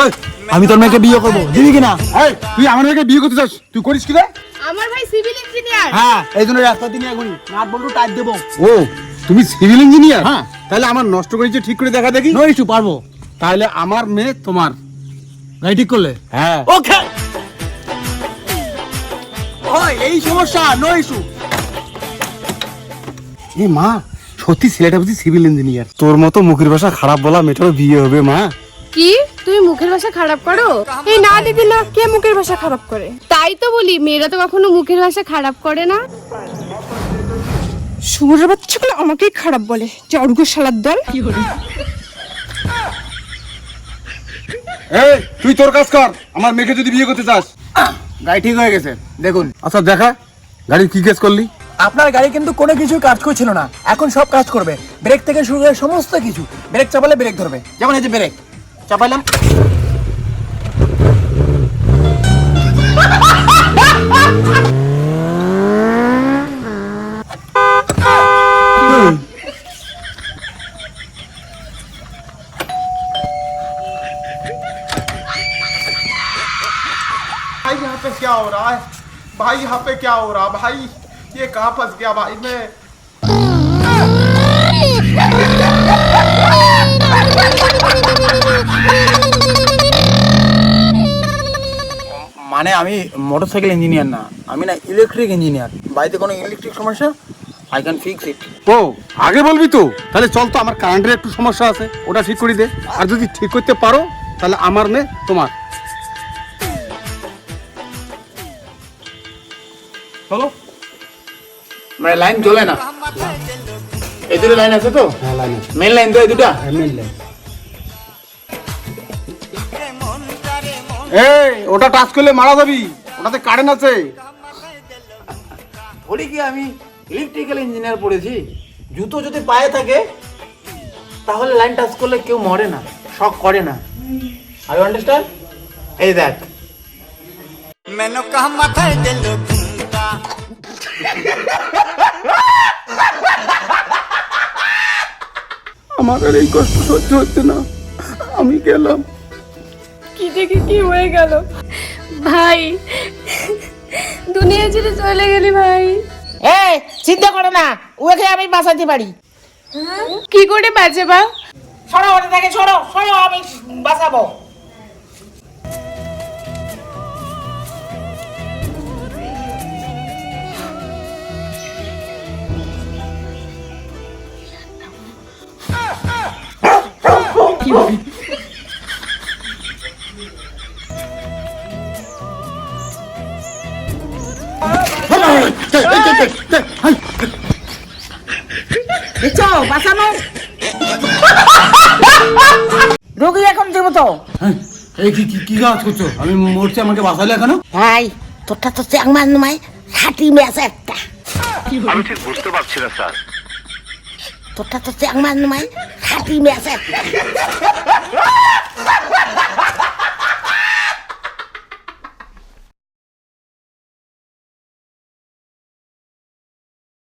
ওই, আমি তোর মেয়েকে বিয়ে করব। দিবি কিনা? তুই আমার মেয়েকে বিয়ে করতে চাস? তুই করিস কি রে? আমার ভাই সিভিল ইঞ্জিনিয়ার হ্যাঁ এই জন্য রাস্তা তিনি এখনই নাট বল্টু টাইট দেবো। ও তুমি সিভিল ইঞ্জিনিয়ার হ্যাঁ। তাহলে আমার নষ্ট করেছে ঠিক করে দেখা দেখি। নো ইস্যু পারব। তাহলে আমার মেয়ে তোমার। গাড়ি ঠিক করলে? হ্যাঁ। ওকে। ওই এই সমস্যা নো ইস্যু এই মা সত্যি ছেলেটা বুঝি সিভিল ইঞ্জিনিয়ার তোর মতো মুখের ভাষা খারাপ বলা মেয়েটারও বিয়ে হবে মা। কি? তুমি মুখের ভাষা খারাপ করো? এই না দিদি না কে মুখের ভাষা খারাপ করে? তাই তো বলি মেয়েরা তো কখনো মুখের ভাষা খারাপ করে না। শুভ্র বাচ্চাগুলো আমাকেই খারাপ বলে চর্গ শালার দল। কি এই তুই তোর কাজ কর আমার মেয়েকে যদি বিয়ে করতে চাস। গাড়ি ঠিক হয়ে গেছে দেখুন। আচ্ছা দেখা। গাড়ি কি কেস করলি? আপনার গাড়ি কিন্তু কোনো কিছু কাজ করছিল না এখন সব কাজ করবে ব্রেক থেকে শুরু করে সমস্ত কিছু ব্রেক চাপালে ব্রেক ধরবে যেমন এই যে ব্রেক চাপাইলাম भाई यहाँ पे क्या हो रहा है भाई यहाँ पे क्या हो रहा भाई ये कहाँ फंस गया भाई मैं মানে আমি মোটরসাইকেল ইঞ্জিনিয়ার না আমি না ইলেকট্রিক ইঞ্জিনিয়ার বাড়িতে কোনো ইলেকট্রিক সমস্যা আই ক্যান ফিক্স ইট ও আগে বলবি তো তাহলে চল তো আমার কারেন্টের একটু সমস্যা আছে ওটা ঠিক করে দে আর যদি ঠিক করতে পারো তাহলে আমার মেয়ে তোমার চলো মানে লাইন জ্বলে না? এই দুটো লাইন আছে তো? হ্যাঁ, লাইন মেন লাইন তো এই দুটা? হ্যাঁ ওটা টাচ করলে মারা যাবি। ওটাতে কারেন্ট আছে। বলি কি আমি ইলেকট্রিক্যাল ইঞ্জিনিয়ার পড়েছি। জুতো যদি পায়ে থাকে তাহলে লাইন টাচ করলে কেউ মরে না শখ করে না। আই আন্ডারস্ট্যান্ড এই দেখ। মেনো কাহ মাথায় দিল ঘুমটা আমার আর এই কষ্ট সহ্য হচ্ছে না। আমি গেলাম। কি দেখে কি হয়ে গেল? ভাই দুনিয়া ছেড়ে চলে গেলি ভাই। এই চিন্তা করো না ওকে আমি বাঁচাতে পারি। কি করে বাঁচাবা? সরো ওটা থেকে সরো সরো আমি বাঁচাবো। বাঁচানো রোগী এখন দেবো তো এই কি কি কি কাজ করছ? আমি মরছি আমাকে বাঁচালে এখনও? ভাই তোরটা তো চ্যাংমান নয় খাটি ম্যাচ একটা। আমি ঠিক বুঝতে পারছি না স্যার। তোরটা তো চ্যাংমান নয় 避免再